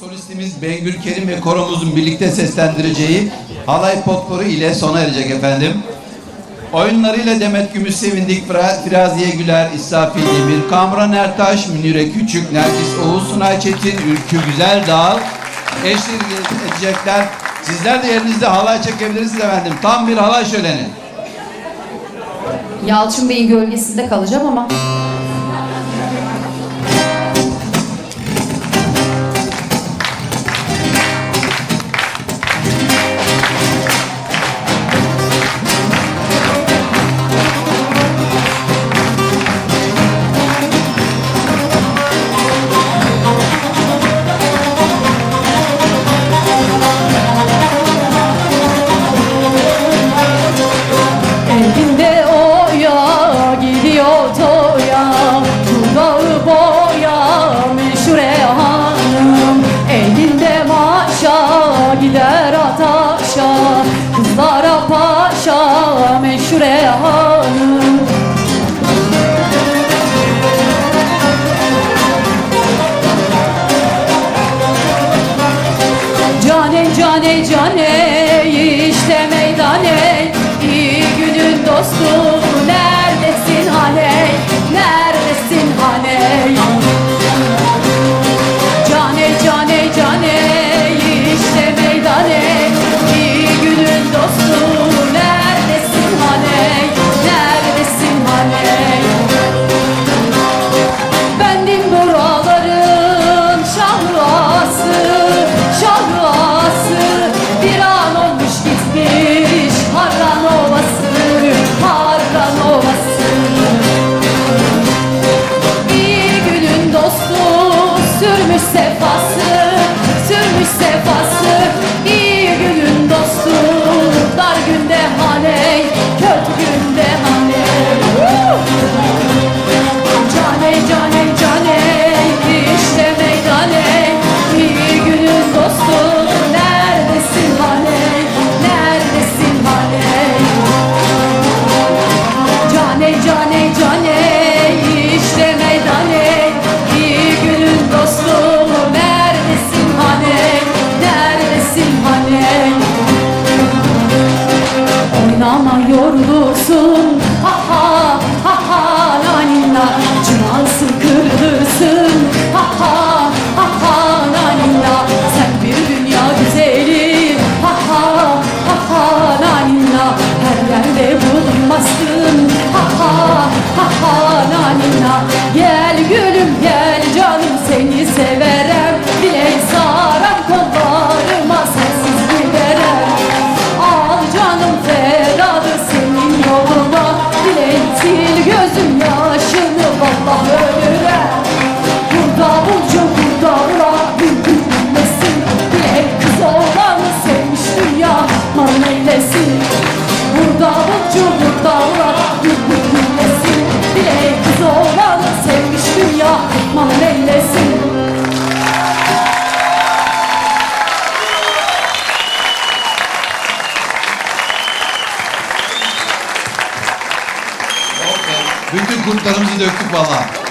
Solistimiz Bengül Kerim ve koromuzun birlikte seslendireceği Halay Potporu ile sona erecek efendim. Oyunlarıyla Demet Gümüş Sevindik, Firaziye Güler, İsrafil Demir, Kamran Ertaş, Münire Küçük, Nergis Oğuz, Sunay Çetin, Ülkü Güzel Dağ eşlik edecekler. Sizler de yerinizde halay çekebilirsiniz efendim. Tam bir halay şöleni. Yalçın Bey'in gölgesinde kalacağım ama toya Dudağı boya meşhure hanım Elinde maşa gider ataşa Kızlara paşa meşhure hanım Cane cane cane sürmüş sefası, sürmüş sefası İyi günün dostu dar günde haney, kötü günde yorulursun ha ha ha ha nanina Cumansın kırılırsın ha ha ha ha nanina Sen bir dünya güzeli. Ha ha ha ha nanina Her yerde bulunmazsın. Ha ha ha ha nanina Gel Burada ula bülbül dinlesin Dilek kız oğlanı sevmiş dünya. Man eylesin Bütün kurtlarımızı döktük valla.